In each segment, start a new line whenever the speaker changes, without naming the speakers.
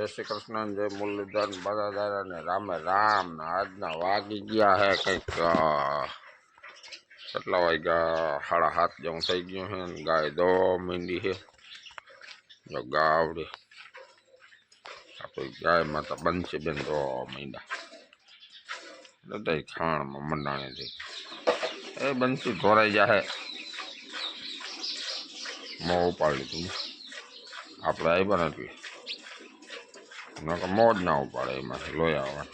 જય શ્રી કૃષ્ણ જય મુરલીધર બધાદાર અને રામે રામ. ને આજના વાગી ગયા હે કંઈક અ, કેટલા વાગ્યા? સાડા સાત જેવું થઈ ગયું છે ને ગાય દો મીંડી છે જો ગાવડી. આપણી ગાયમાં તો બનશે બેન દો મીંડા. બધા ખાણમાં મંડાણી થઈ એ બનશી ધોરાઈ જાય મોં ઉપાડી લીધું. આપણે આવ્યા નથી. નકર મોજ ના ઉપાડે એમાંથી લોહી આવવાનું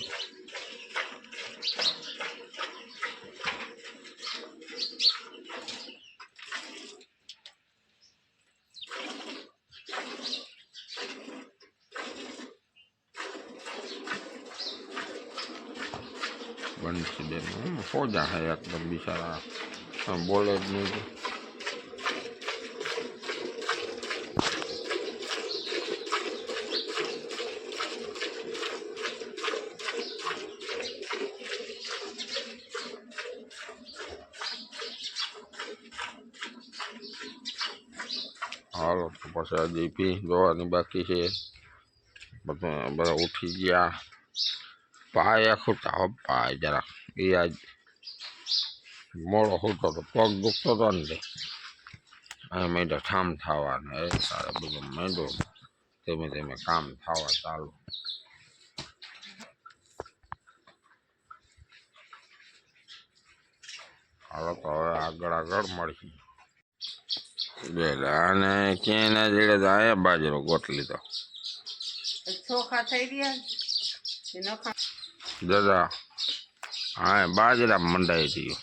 બંસી બેન ફોજા હે એકદમ બિચારા બોલે જ નહીં હાલો, તો પછી હજી પી જોવાની બાકી છે. બધા બધા ઉઠી ગયા. પાય આખું તાવ પાય જરાક એ આજ મોડો હોતો તો પગ દુખતો હતો ને અહીં મેં ઠામ થવાને. એ તારે બધું મેંડો ધીમે ધીમે કામ થવા ચાલુ. હાલો, તો હવે આગળ આગળ મળશે બે અને ક્યાંય ના જડે તો આયા બાજરો ગોટ લીધો.
ચોખા થઈ ખા
દાદા હા બાજરા મંડાઈ ગયું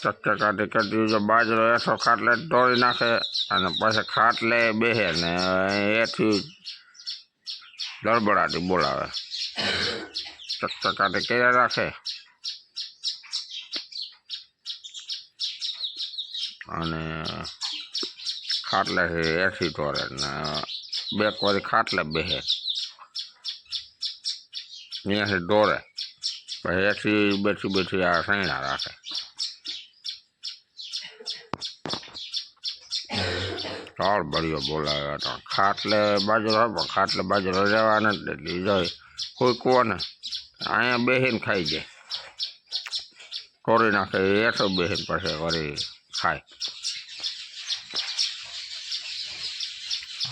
ચક્કે કાઢી કાઢી જો બાજરો એઠો ખાટલે ઢોળી નાખે અને પછી ખાટલે બેસે ને એથી દળબડાટી બોલાવે. ચક્કે કાઢી કર્યા રાખે. અને ખાટલે એથી ઢોરે ને, બે કોરી ખાટલે બેસે ત્યાંથી દોરે પછી એથી બેઠી બેઠી આ સૈણા રાખે. ચાલ બળીઓ બોલાવ્યા તો. ખાટલે બાજુ પણ ખાટલે બાજુ રહેવા નથી. એટલે જાય, કોઈ કોને અહીંયા બેહીને ખાઈ જાય. કોરી નાખે એઠો બેસીને પછી વળી ખાય.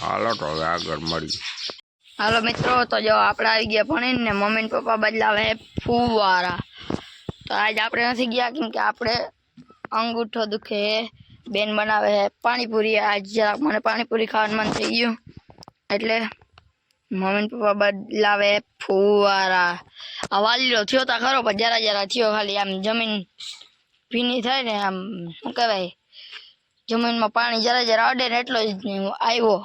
હાલો તો હવે આગળ મળી
હાલો મિત્રો, તો જો આપણે આવી ગયા ભણીને ને મમ્મી પપ્પા બદલાવે ફુવારા. તો આજ આપણે નથી ગયા કેમ કે આપણે અંગૂઠો દુખે બેન બનાવે છે પાણીપુરી. આજ જરાક મને પાણીપુરી ખાવાનું મન થઈ ગયું. એટલે મમ્મી પપ્પા બદલાવે ફુવારા. આ વાલીલો થયો તા ખરો, પણ જરા જરા થયો ખાલી. આમ જમીન ભીની થાય ને, આમ શું કહેવાય? જમીનમાં પાણી જરા જરા અડે ને એટલો જ આવ્યો.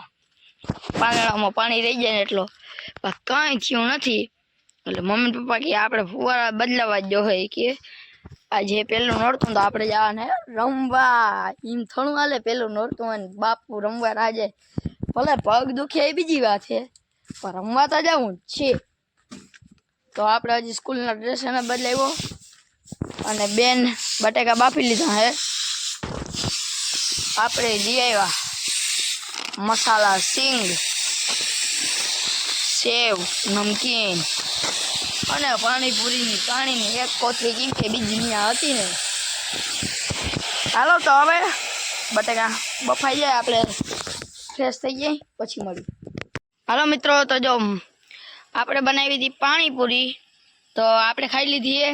પાંદડામાં પાણી રહી જાય ને એટલો. પણ કાંઈ થયું નથી. એટલે મમ્મી પપ્પા કે આપણે ફુવારા બદલાવા જ હોય કે. આજે પેલું નોરતું તો આપણે જવાને રમવા. એમ થોડું હાલે પેલું નોરતું ને બાપુ રમવા રાજે ભલે પગ દુખે એ બીજી વાત છે પણ રમવા તો જવું જ છે. તો આપણે હજી સ્કૂલના ડ્રેસ એને બદલાવ્યો અને બેન બટેકા બાફી લીધા હે. આપણે લઈ આવ્યા. મસાલા, સિંગ, સેવ, નમકીન અને પાણીપુરીની પાણીની એક કોથળી કેમ કે બીજી હતી ને. હાલો તો હવે બટેકા બફાઈ જાય, આપણે ફ્રેશ થઈ જાય, પછી મળીએ. હાલો મિત્રો, તો જો આપણે બનાવી હતી પાણીપુરી, તો આપણે ખાઈ લીધી એ.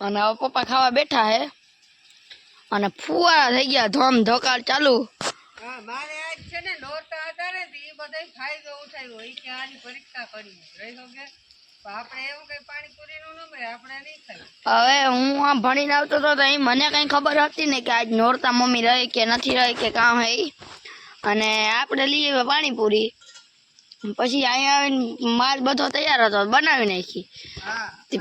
અને હવે પપ્પા ખાવા બેઠા હે. અને ફુવારા થઈ ગયા, ધોમ ધોકાર ચાલુ.
હા મારે આજ છે ને નોરતા હતા ને એ બધા ફાયદો ઉઠાવ્યો. એ કે આની પરીક્ષા કરી રહી તો કે? આપણે એવું કઈ પાણીપુરીનું ન આપણે નહીં ખાય
હવે હું આ ભણીને આવતો હતો તો અહીં મને કંઈ ખબર હતી ને કે આજ નોરતા મમ્મી રહે કે નથી રહે કે કામ હે. અને આપણે લઈએ પાણીપુરી. પછી અહીંયા આવીને માલ બધો તૈયાર હતો બનાવી નાખી.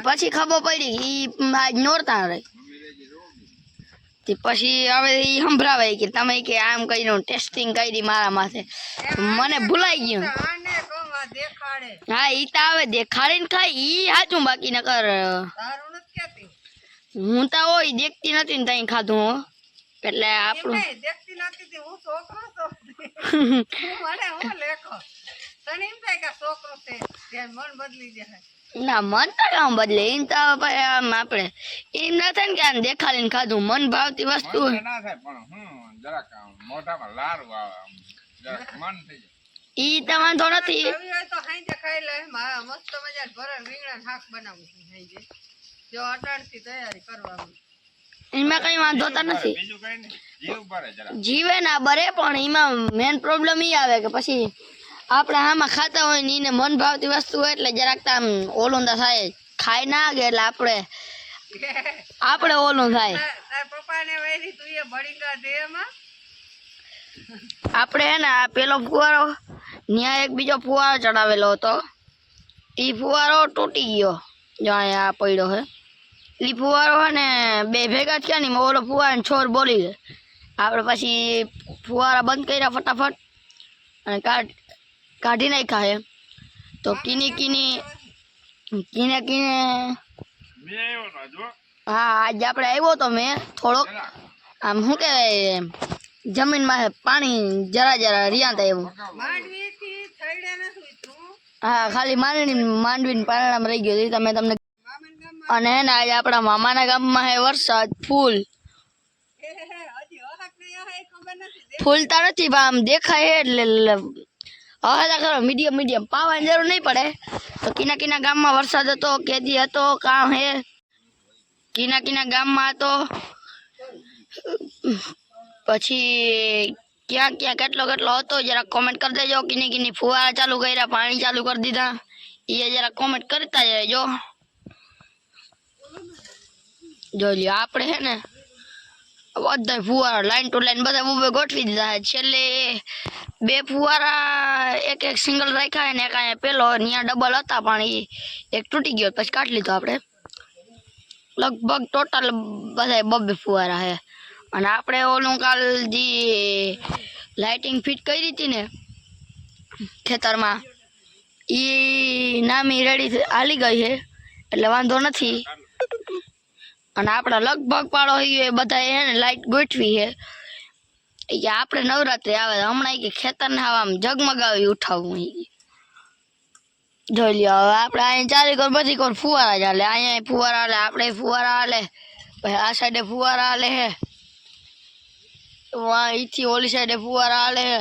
પછી ખબર પડી કે આજ નોરતા રહી. તે પછી હવે એ સંભળાવાય કે તમે કે આમ કર્યું ટેસ્ટિંગ કરી મારા માથે. મને ભૂલાઈ ગયું.
દેખાડે.
હા ઈ તો આવે દેખાડીને ખાય ઈ સાચું બાકી નકર. હું તો હોય દેખતી નથી ને તઈ ખાધું હો. એટલે આપણું
દેખતી નથી હું છોકરો તો મને હું લેખો? તને એમ થાય કે છોકરો છે મન બદલી જાય.
ના મન તો કામ બદલે. એમ તો આમ આપણે એમ ના થાય ને કે આમ દેખાડીને ખાધું. મન ભાવતી વસ્તુ.
ના થાય પણ હું જરાક મોઢામાં લાર આવે જરાક મન થઈ જાય.
ઈ તો વાંધો નથી
તો હાઈ ખાઈ લે મારા મસ્ત મજા ભરણ રીંગણા શાક બનાવું છું હાંજે. જો અટાણથી તૈયારી કરવાની.
એમાં કઈ વાંધો તો નથી.
બીજું કઈ નહીં. જીવ ભરે જરાક.
જીવે ના બરે પણ એમાં મેન પ્રોબ્લેમ ઈ આવે કે પછી આપણે આમાં ખાતા હોય ને એને મન ભાવતી વસ્તુ હોય એટલે જરાક આમ ઓલું થાય. ખાઈ ના ગે એટલે આપણે આપણે ઓલું થાય. આપણે હે ને આ પેલો ફુવારો ત્યાં એક બીજો ફુવારો ચડાવેલો હતો. એ ફુવારો તૂટી ગયો. જો અહીંયા આ પડ્યો હે. એ ફુવારો હે ને બે ભેગા થયા ને ઓલો ફુવારો છોર બોલી ગયો. આપણે પછી ફુવારા બંધ કર્યા ફટાફટ. અને કાઢ કાઢી નાખ્યા તો કીની કીની કીને કીને હા. આજે આપણે આવ્યો તો મેં થોડોક. આમ શું કહેવાય જમીનમાં પાણી જરા જરા રિયાંત આવ્યું
માંડવી
હા ખાલી માંડવી માંડવીને પારણામાં રહી ગયો. તમે તમને અને હે ને આજે આપણા મામાના ગામમાં હે વરસાદ ફૂલ. ફૂલતા નથી પણ આમ દેખાય હે એટલે લ- હવે તો ખરો મીડિયમ મીડિયમ પાવાની જરૂર નહીં પડે. તો કિના કિના ગામમાં વરસાદ હતો, કેદી હતો કામ હે? કિના કિના ગામમાં હતો. પછી ક્યાં ક્યાં કેટલો કેટલો હતો જરા કોમેન્ટ કરી દેજો. કિની કિની ફુવારા ચાલુ કર્યા, પાણી ચાલુ કરી દીધા. એ જરા કોમેન્ટ કરતા જજો જો લ્યો, આપણે હે ને બધા ફુવારા લાઈન ટુ લાઈન બધા ઉભે ગોઠવી દીધા છે. છેલ્લે બે ફુવારા એક એક સિંગલ રાખ્યા ને એક અહીંયા પેલો ત્યાં ડબલ હતા, પણ એ એક તૂટી ગયો, પછી કાઢી લીધો આપણે. લગભગ ટોટલ બધા બબે ફુવારા છે. અને આપણે ઓલું કાલ જે લાઇટિંગ ફિટ કરી હતી ને ખેતરમાં એ નામી રેડી હાલી ગઈ છે. એટલે વાંધો નથી. અને આપણે લગભગ પાડો એ બધા હે ને લાઈટ ગોઠવી છે ઈ કે આપણે નવરાત્રી આવે છે. હમણાં ઈ કે ખેતરને આમ જગમગાવી ઉઠાવવું ઈ કે. જોઈ લ્યો, હવે આપણે અહીંયા ચારે કોર બધી કોર ફુવારા ચાલે અહીંયા ફુવારા હાલે, આપણે ફુવારા હાલે, પછી આ સાઈડે ફુવારા હાલે હે વાં અહીંથી ઓલી સાઈડે ફુવારા હાલે હે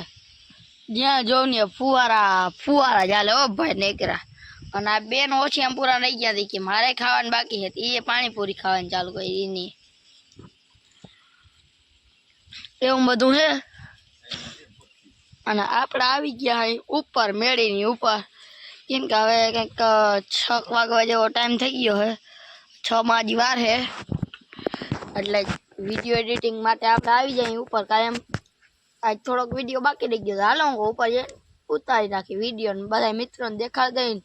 જ્યાં જોઉં ને ફુવારા ફુવારા ચાલે ઓ ભાઈ નીકળ્યા અને આ બેન ઓછી એમ પૂરા રહી ગયા હતી કે મારે ખાવાની બાકી હતી. એ પાણીપુરી ખાવાની ચાલુ કરી. એની એવું બધું છે અને આપણે આવી ગયા ઉપર, મેળીની ઉપર. કેમ કે હવે કંઈક છ વાગવા જેવો ટાઈમ થઈ ગયો હે. છ માં હજી વાર છે એટલે વીડિયો એડિટિંગ માટે આપણે આવી જાય ઉપર. કાયમ આજ થોડોક વીડિયો બાકી રહી ગયો હાલો હું ઉપર ઉતારી નાખી વીડિયો બધા મિત્રોને દેખાડી દઈને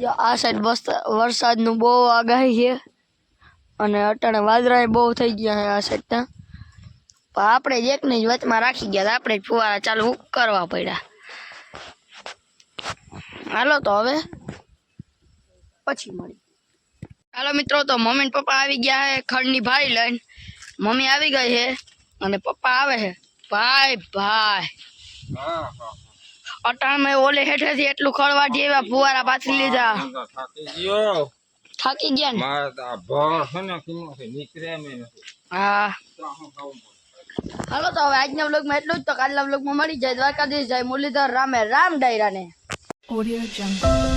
જો આ સાઈડ વરસાદનું બહુ આગાહી છે. અને અટાણે વાદળા બહુ થઈ ગયા છે આ સાઈડ પણ આપણે જ એકને જ વચમાં રાખી ગયા આપણે જ ફુવારા ચાલુ કરવા પડ્યા. હાલો તો હવે પછી મળી હાલો મિત્રો, તો મમ્મી ને પપ્પા આવી ગયા છે ખડની ભાઈ લઈને. મમ્મી આવી ગઈ છે અને પપ્પા આવે છે. ભાઈ ભાઈ
હા હા.
અટાણે ઓલે હેઠેથી એટલું ખળવા જેવા ફુવારા પાછી લીધા.
થાકી ગયા
ને? હા. હાલો તો હવે આજના વ્લોગમાં એટલું જ તો કાલના વ્લોગમાં મળી જાય દ્વારકાધીશ જાય મુરલીધર, રામે રામ ડાયરાને.
Jungle.